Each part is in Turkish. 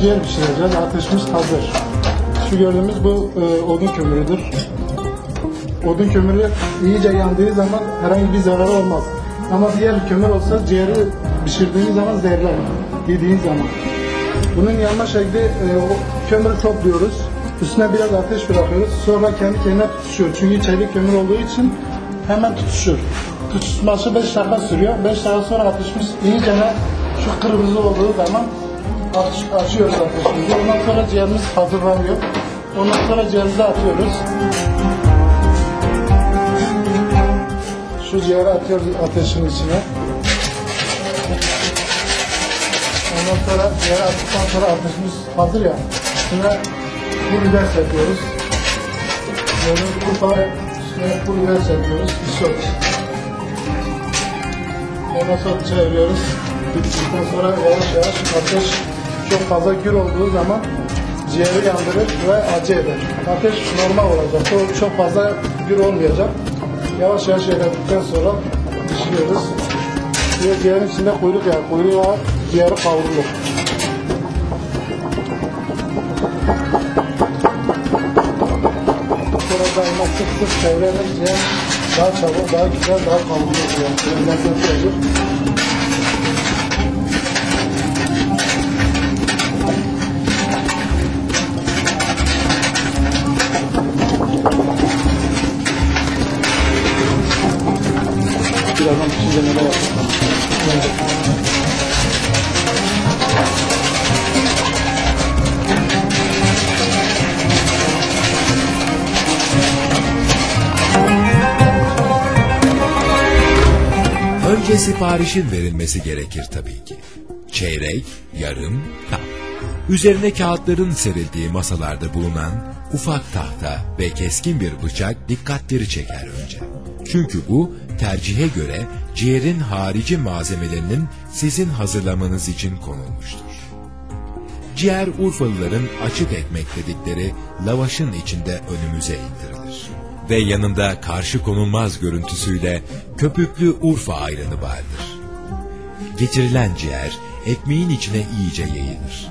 Ciğer pişireceğiz. Ateşimiz hazır. Şu gördüğümüz bu e, odun kömürüdür. Odun kömürü iyice yandığı zaman herhangi bir zararı olmaz. Ama diğer kömür olsa ciğeri pişirdiğiniz zaman zehirler. Yediğiniz zaman. Bunun yanma şekli e, kömürü topluyoruz. Üstüne biraz ateş bırakıyoruz. Sonra kendi kendine tutuşuyor. Çünkü çelik kömür olduğu için hemen tutuşur. Tutuşması 5 dakika sürüyor. 5 dakika sonra ateşimiz iyice şu kırmızı olduğu zaman aç, açıyoruz ateşimizi. Ondan sonra ciğerimiz hazırlanıyor. Ondan sonra ciğerimizi atıyoruz. Şu ciğeri atıyoruz ateşin içine. Ondan sonra ciğeri attıktan sonra ateşimiz hazır ya. Üstüne pul biber serpiyoruz. Bu kadar üstüne pul biber serpiyoruz. Isot. Ondan sonra çeviriyoruz. Bittikten sonra yavaş yavaş ateş çok fazla gür olduğu zaman ciğeri yandırır ve acı eder. Ateş normal olacak. O çok fazla gür olmayacak. Yavaş yavaş ilerledikten sonra pişiriyoruz. Ve ciğerin içinde kuyruk yağı. Kuyruk yağı ciğeri kavrulur. Sonra daima sık sık çevirerek ciğer daha çabuk, daha güzel, daha kavrulur. Yani lezzetli olur. Önce siparişin verilmesi gerekir tabii ki. Çeyrek, yarım, tam. Üzerine kağıtların serildiği masalarda bulunan ufak tahta ve keskin bir bıçak dikkatleri çeker önce. Çünkü bu tercihe göre ciğerin harici malzemelerinin sizin hazırlamanız için konulmuştur. Ciğer Urfalıların açık ekmek dedikleri lavaşın içinde önümüze indirilir. Ve yanında karşı konulmaz görüntüsüyle köpüklü Urfa ayranı vardır. Getirilen ciğer ekmeğin içine iyice yayılır.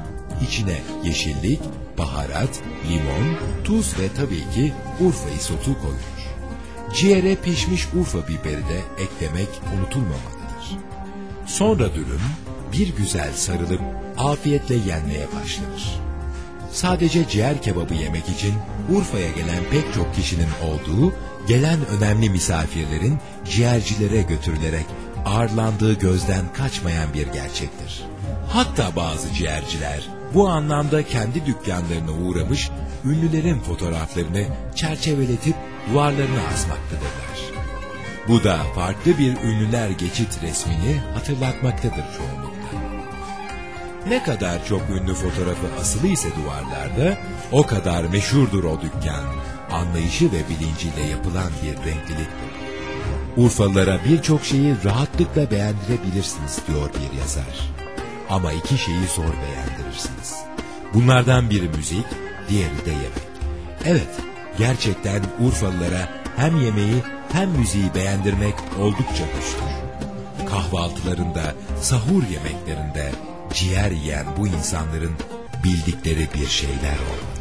İçine yeşillik, baharat, limon, tuz ve tabii ki Urfa isotu koyulur. Ciğere pişmiş Urfa biberi de eklemek unutulmamalıdır. Sonra dürüm bir güzel sarılıp afiyetle yenmeye başlanır. Sadece ciğer kebabı yemek için Urfa'ya gelen pek çok kişinin olduğu, gelen önemli misafirlerin ciğercilere götürülerek ağırlandığı gözden kaçmayan bir gerçektir. Hatta bazı ciğerciler bu anlamda kendi dükkanlarına uğramış ünlülerin fotoğraflarını çerçeveletip duvarlarına asmaktadırlar. Bu da farklı bir ünlüler geçit resmini hatırlatmaktadır çoğunlukla. Ne kadar çok ünlü fotoğrafı asılı ise duvarlarda, o kadar meşhurdur o dükkan. Anlayışı ve bilinciyle yapılan bir renkliliktir. Urfalılara birçok şeyi rahatlıkla beğendirebilirsiniz diyor bir yazar. Ama iki şeyi zor beğendirirsiniz. Bunlardan biri müzik, diğeri de yemek. Evet, gerçekten Urfalılara hem yemeği hem müziği beğendirmek oldukça güçtür. Kahvaltılarında, sahur yemeklerinde ciğer yiyen bu insanların bildikleri bir şeyler olmalı.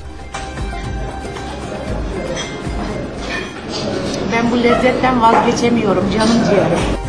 Ben bu lezzetten vazgeçemiyorum canım ciğerim.